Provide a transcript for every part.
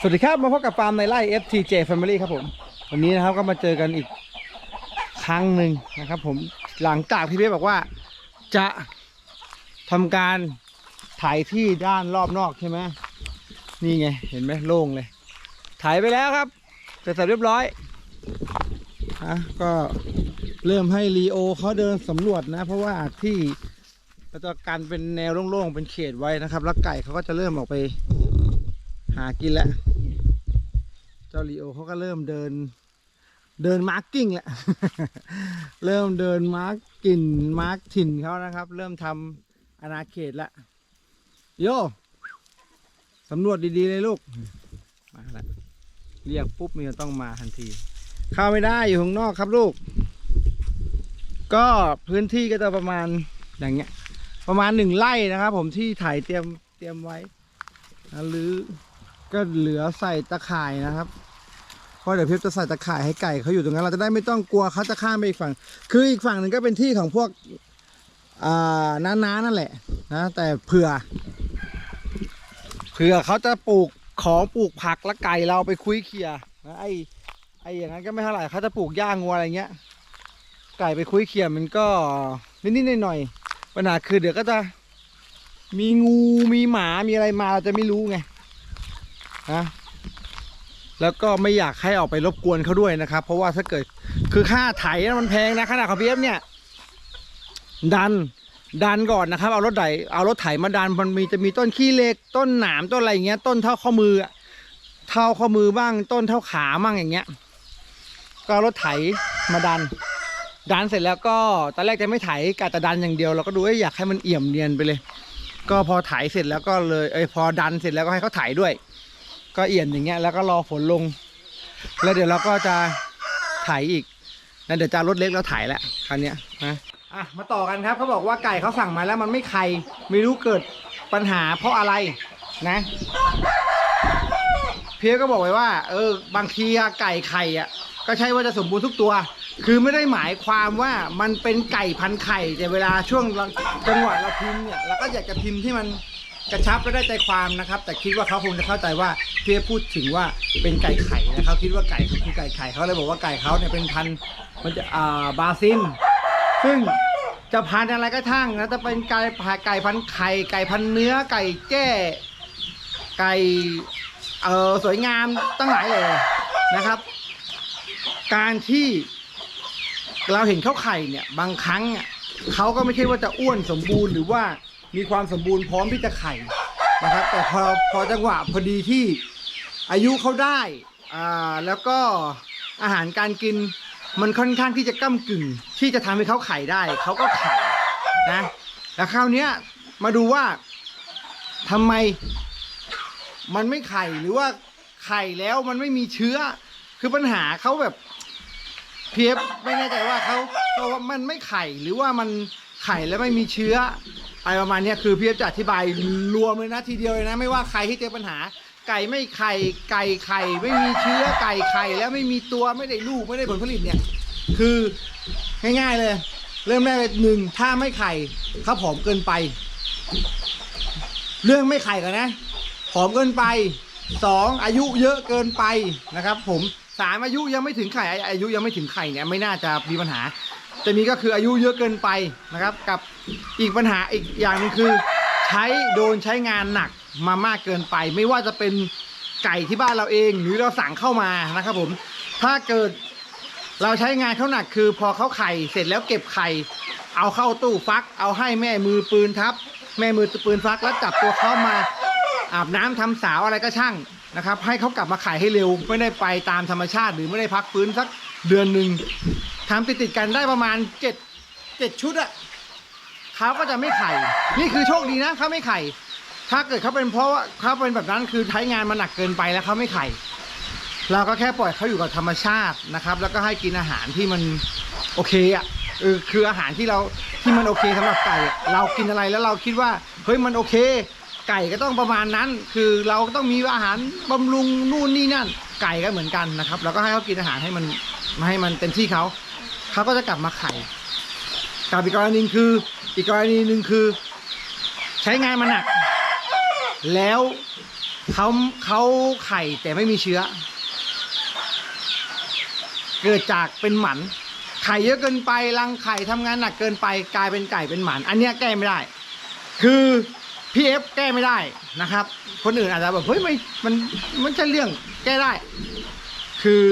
สวัสดีครับ มาพบกับฟาร์มในไร่ FTJ Family ครับผมวันนี้นะครับก็มาเจอกันอีกครั้งหนึ่งนะครับผมหลังจากพี่เบ๊บอกว่าจะทำการถ่ายที่ด้านรอบนอกใช่ไหมนี่ไงเห็นไหมโล่งเลย ถ่ายไปแล้วครับเสร็จสับเรียบร้อยอะก็เริ่มให้ลีโอเขาเดินสำรวจนะ เพราะว่าที่เราจะกันเป็นแนวโล่งๆเป็นเขตไว้นะครับ แล้วไก่เขาก็จะเริ่มออกไปหากินแล้ว จ้าลีโอเขาก็เริ่มเดิน เดินมาร์กกิ้งแหล้วเริ่มเดินมาร์กกลิ่นมาร์กถิ่นเขานะครับ เริ่มทำอาณาเขตล้วโยสำรวจดีๆเลยลูกมาแล้วเรียกปุ๊บมันต้องมาทันที เข้าไม่ได้อยู่ข้างนอกครับลูก ก็พื้นที่ก็จะประมาณอย่างเงี้ย ประมาณหนึ่งไร่นะครับ ผมที่ถ่ายเตรียมเตรียมไว้หรือก็เหลือใส่ตะข่ายนะครับ เพราะเดี๋ยวเพียบจะใส่ตะข่ายให้ไก่เขาอยู่ตรงนั้นเราจะได้ไม่ต้องกลัวเขาจะข้ามไปอีกฝั่ง คืออีกฝั่งหนึ่งก็เป็นที่ของพวกอ่าน้าๆนั่นแหละนะแต่เผื่อเผื่อเขาจะปลูกของปลูกผักและไก่เราไปคุยเขี่ยนะไอ้ไอ้อย่างนั้นก็ไม่เท่าไหร่เขาจะปลูกหญ้างัวอะไรเงี้ย ไก่ไปคุยเขี่ยมันก็นิดๆหน่อยๆปัญหาคือเดี๋ยวก็จะมีงูมีหมามีอะไรมาเราจะไม่รู้ไงนะ แล้วก็ไม่อยากให้ออกไปรบกวนเขาด้วยนะครับ เพราะว่าถ้าเกิดคือค่าไถมันแพงนะขนาดของพีเอฟเนี่ย ดันดันก่อนนะครับ เอารถไถเอารถไถมาดันมันมีจะมีต้นขี้เล็กต้นหนามต้นอะไรอย่างเงี้ย ต้นเท่าข้อมือเท่าข้อมือบ้าง ต้นเท่าขาบ้างอย่างเงี้ย ก็เอารถไถมาดัน ดันเสร็จแล้วก็ตอนแรกจะไม่ไถกะแต่ดันอย่างเดียวเราก็ดูอยากให้มันเอี่ยมเนียนไปเลย ก็พอไถเสร็จแล้วก็เลยเอ้ยพอดันเสร็จแล้วก็ให้เขาไถด้วย ก็เอี่ยมอย่างเงี้ยแล้วก็รอฝนลง แล้วเดี๋ยวเราก็จะไถอีกแล้วเดี๋ยวจะเอารถเล็กแล้วไถแหละคันนี้นะอะมาต่อกันครับเขาบอกว่าไก่เขาสั่งมาแล้วมันไม่ไข่ไม่รู้เกิดปัญหาเพราะอะไรนะเพียก็บอกไว้ว่า เออบางทีไก่ไข่อะก็ใช่ว่าจะสมบูรณ์ทุกตัว คือไม่ได้หมายความว่ามันเป็นไก่พันไข่แต่เวลาช่วงจังหวะเราพิมพ์เนี่ยเราก็อยากจะพิมพ์ที่มัน กระชับและได้ใจความนะครับ แต่คิดว่าเขาคงจะเข้าใจว่าเพียพูดถึงว่าเป็นไก่ไข่นะเขาคิดว่าไก่คือไก่ไข่เขาเลยบอกว่าไก่เขาเนี่ยเป็นพันธุ์มันจะอ่าบาซิน ซึ่งจะพันธุ์อะไรก็ช่างนะจะเป็นไก่ผ่าไก่พันธุ์ไข่ไก่พันธุ์เนื้อไก่แจ้ไก่เออสวยงามตั้งหลายเลยนะครับ การที่เราเห็นเขาไข่เนี่ยบางครั้งอะเขาก็ไม่ใช่ว่าจะอ้วนสมบูรณ์หรือว่า มีความสมบูรณ์พร้อมที่จะไข่นะครับ แต่พอพอจังหวะพอดีที่อายุเขาได้อ่าแล้วก็อาหารการกินมันค่อนข้างที่จะก้ากึ่ง ที่จะทำให้เขาไข่ได้เขาก็ไข่นะแล้วคราวนี้มาดูว่าทำไมมันไม่ไข่หรือว่าไข่แล้วมันไม่มีเชื้อคือปัญหาเขาแบบเพียบไม่แน่ใจว่าเขาเขาว่ามันไม่ไข่หรือว่ามันไข่แล้วไม่มีเชื้อ อะไรประมาณเนี้ยคือพียบจะอธิบายรวมเลยนะทีเดียวเลยนะ ไม่ว่าใครที่เจอปัญหา ไก่ไม่ไข่ไก่ไข่ไม่มีเชื้อไก่ไข่แล้วไม่มีตัวไม่ได้ลูกไม่ได้ผลผลิตเนี่ยคือง่ายๆเลย เริ่มแรกเลยหนึ่งถ้าไม่ไข่เขาผอมเกินไป เรื่องไม่ไข่กันนะผอมเกินไปสองอายุเยอะเกินไปนะครับ ผมสามอายุยังไม่ถึงไข่อายุยังไม่ถึงไข่เนี่ยไม่น่าจะมีปัญหา จะมีก็คืออายุเยอะเกินไปนะครับ กับอีกปัญหาอีกอย่างหนึงคือ ใช้โดนใช้งานหนักมามากเกินไป ไม่ว่าจะเป็นไก่ที่บ้านเราเองหรือเราสั่งเข้ามานะครับผม ถ้าเกิดเราใช้งานเขาหนักคือพอเขาไข่เสร็จแล้วเก็บไข่ เอาเข้าตู้ฟัก เอาให้แม่มือปืนทับ แม่มือปืนฟักแล้วจับตัวเขามาอาบน้ำทำสาวอะไรก็ช่างนะครับ ให้เขากลับมาขายให้เร็ว ไม่ได้ไปตามธรรมชาติ หรือไม่ได้พักฟื้นสักเดือนหนึ่ง ทำติดติดๆกันได้ประมาณเจ็ดเจ็ดชุดอะเขาก็จะไม่ไข่ นี่คือโชคดีนะเขาไม่ไข่ ถ้าเกิดเขาเป็นเพราะว่าเขาเป็นแบบนั้นคือใช้งานมาหนักเกินไปแล้วเขาไม่ไข่ เราก็แค่ปล่อยเขาอยู่กับธรรมชาตินะครับ แล้วก็ให้กินอาหารที่มันโอเคอะเออคืออาหารที่เราที่มันโอเคสำหรับไก่อะเรากินอะไรแล้วเราคิดว่าเฮ้ยมันโอเค ไก่ก็ต้องประมาณนั้น คือเราก็ต้องมีอาหารบำรุงนู่นนี่นั่น ไก่ก็เหมือนกันนะครับเราก็ให้เขากินอาหารให้มันให้มันเต็มที่เขา เขาก็จะกลับมาไข่กับอีกกรณีคือ อีกกรณีหนึ่งคือ ใช้งานมันหนัก แล้วเขาเขาไข่แต่ไม่มีเชื้อ เกิดจากเป็นหมันไข่เยอะเกินไปรังไข่ทำงานหนักเกินไปกลายเป็นไก่เป็นหมัน อันเนี้ยแก้ไม่ได้ คือพีเอฟแก้ไม่ได้นะครับ คนอื่นอาจจะแบบเฮ้ยไม่มันมันใช่เรื่องแก้ได้ คือ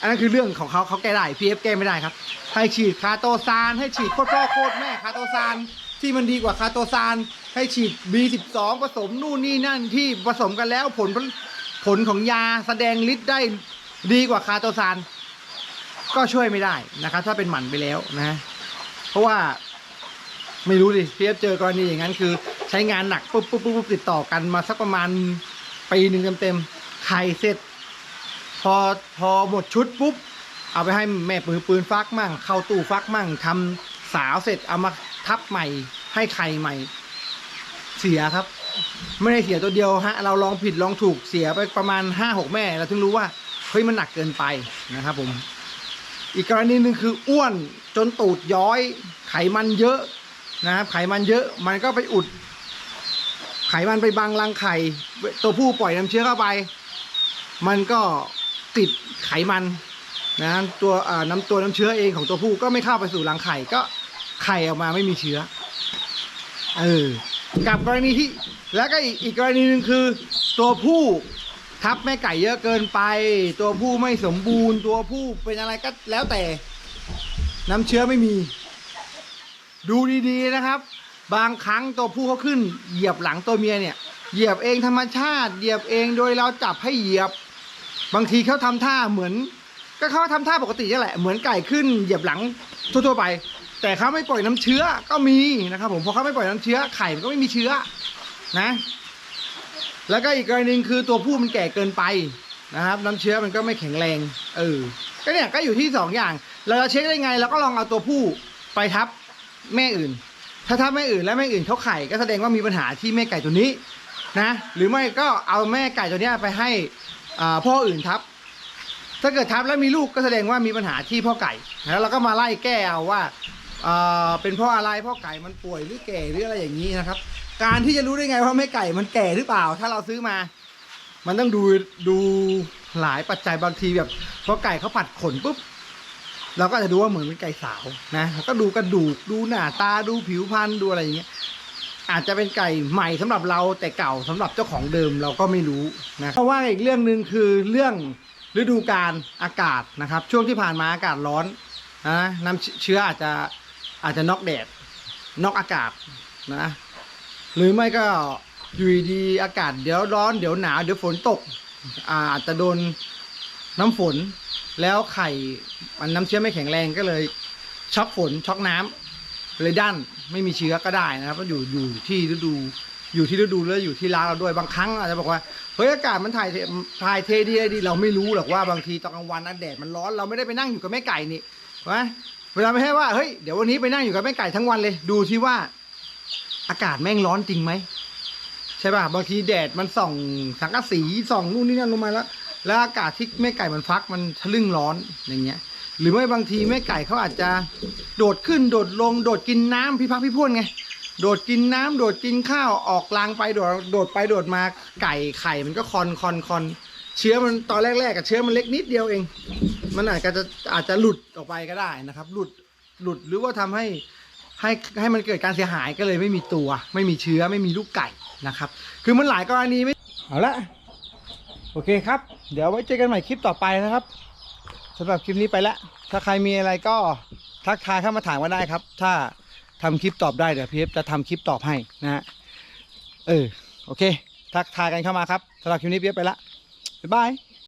อันนั้นคือเรื่องของเขาเขาแก้ได้พีเอฟแก้ไม่ได้ครับให้ฉีดคาโตซานให้ฉีดโคตรพ่อโคตรแม่คาโตซานที่มันดีกว่าคาโตซานให้ฉีด B12 ผสมนู่นนี่นั่นที่ผสมกันแล้วผลผลของยาแสดงฤทธิ์ได้ดีกว่าคาโตซานก็ช่วยไม่ได้นะครับ ถ้าเป็นหมันไปแล้วนะ เพราะว่าไม่รู้ดิพีเอฟเจอกรณีอย่างนั้นคือ ใช้งานหนักปุ๊บปุ๊บปุ๊บปุ๊บติดต่อกันมาสักประมาณปีหนึ่งเต็มๆไข่เสร็จ พอพอหมดชุดปุ๊บ เอาไปให้แม่ปืนปืนฟักมั่ง เข้าตู้ฟักมั่งทำสาวเสร็จเอามาทับใหม่ ให้ไข่ใหม่ เสียครับ ไม่ได้เสียตัวเดียวฮะ เราลองผิดลองถูกเสียไปประมาณห้าหกแม่เราถึงรู้ว่าเฮ้ยมันหนักเกินไปนะครับผม อีกกรณีหนึ่งคืออ้วนจนตูดย้อย ไขมันเยอะนะครับไขมันเยอะมันก็ไปอุด ไขมันไปบังรังไข่ ตัวผู้ปล่อยน้ำเชื้อเข้าไป มันก็ ติดไขมันนะตัวน้ำตัวน้ำเชื้อเองของตัวผู้ก็ไม่เข้าไปสู่รังไข่ก็ไข่ออกมาไม่มีเชื้อเออกับกรณีที่แล้วก็อีกอีกกรณีหนึ่งคือ ตัวผู้ทับแม่ไก่เยอะเกินไป ตัวผู้ไม่สมบูรณ์ ตัวผู้เป็นอะไรก็แล้วแต่ น้ำเชื้อไม่มี ดูดีๆนะครับ บางครั้งตัวผู้เขาขึ้น เหยียบหลังตัวเมียเนี่ย เหยียบเองธรรมชาติ เหยียบเองโดยเราจับให้เหยียบ บางทีเขาทำท่าเหมือน ก็เขาทำท่าปกตินี่แหละเหมือนไก่ขึ้นเหยียบหลังทั่วๆไป แต่เขาไม่ปล่อยน้ำเชื้อก็มีนะครับผมเพราะเขาไม่ปล่อยน้ำเชื้อไข่มันก็ไม่มีเชื้อนะ แล้วก็อีกกรณีหนึงคือตัวผู้มันแก่เกินไปนะครับ น้ำเชื้อมันก็ไม่แข็งแรงเออก็เนี่ยก็อยู่ที่สองอย่าง เราจะเช็คได้ไงเราก็ลองเอาตัวผู้ไปทับแม่อื่น ถ้าทับแม่อื่นและแม่อื่นเขาไข่ก็แสดงว่ามีปัญหาที่แม่ไก่ตัวนี้นะ หรือไม่ก็เอาแม่ไก่ตัวเนี้ยไปให้ พ่ออื่นทับ ถ้าเกิดทับแล้วมีลูกก็แสดงว่ามีปัญหาที่พ่อไก่แล้วเราก็มาไล่แก้เอาว่าเอ่อเป็นพราะอะไรพ่อไก่มันป่วยหรือแก่หรืออะไรอย่างนี้นะครับ การที่จะรู้ได้ไงว่าแม่ไก่มันแก่หรือเปล่า ถ้าเราซื้อมา มันต้องดูดูหลายปัจจัยบางทีแบบพอไก่เขาผัดขนปุ๊บเราก็จะดูว่าเหมือนเป็นไก่สาวนะก็ดูกระดูกดูหน้าตาดูผิวพรรณดูอะไรอย่างเงี้ย อาจจะเป็นไก่ใหม่สำหรับเราแต่เก่าสำหรับเจ้าของเดิมเราก็ไม่รู้นะเพราะว่าอีกเรื่องหนึ่งคือเรื่องฤดูกาลอากาศนะครับ ช่วงที่ผ่านมาอากาศร้อนนะน้ำเชื้ออาจจะอาจจะน็อกแดดน็อกอากาศนะหรือไม่ก็อยู่ดีอากาศเดี๋ยวร้อนเดี๋ยวหนาวเดี๋ยวฝนตก อาอาจจะโดนน้ำฝนแล้วไข่มันน้ำเชื้อไม่แข็งแรงก็เลยช็อกฝนช็อกน้ำ เลยด้านไม่มีเชื้อก็ได้นะครับก็อยู่อยู่ที่ฤดูอยู่ที่ฤดูแล้วอยู่ที่ร้านเราด้วยบางครั้งอาจจะบอกว่าเฮ้ยอากาศมันถ่ายเทถ่ายเทดีไดีเราไม่รู้หรอกว่าบางทีตอนกลางวันอแดดมันร้อนเราไม่ได้ไปนั่งอยู่กับแม่ไก่นี่วะเวลาไม่ใช่ว่าเฮ้ยเดี๋ยววันนี้ไปนั่งอยู่กับแม่ไก่ทั้งวันเลย ดูที่ว่า อากาศแม่งร้อนจริงไหมใช่ป่ะบางทีแดดมันส่องสังกะสีส่องนู่นนี่นั่นลงมาแล้ว แล้วอากาศที่แม่ไก่มันฟักมันทะลึ่งร้อนอย่างเงี้ย หรือไม่บางทีแม่ไก่เขาอาจจะโดดขึ้นโดดลง โดดกินน้ำพี่พักพี่พ่นไง โดดกินน้ำโดดกินข้าวออกรางไปโดดโดดไปโดดมาไก่ไข่มันก็คอนคอนคอนเชื้อมันตอนแรกๆกับเชื้อมันเล็กนิดเดียวเอง มันอาจจะอาจจะหลุดออกไปก็ได้นะครับ หลุดหลุดหรือว่าทำให้ให้ให้มันเกิดการเสียหายก็เลยไม่มีตัว ไม่มีเชื้อไม่มีลูกไก่นะครับ คือมันหลายกรณีไม่เอาละโอเคครับ เดี๋ยวไว้เจอกันใหม่คลิปต่อไปนะครับ สำหรับคลิปนี้ไปแล้วถ้าใครมีอะไรก็ทักทายเข้ามาถามก็ได้ครับ ถ้าทำคลิปตอบได้เดี๋ยวพีเอฟจะทำคลิปตอบให้นะฮะเออโอเค ทักทายกันเข้ามาครับสำหรับคลิปนี้พีเอฟไปละบ๊ายบาย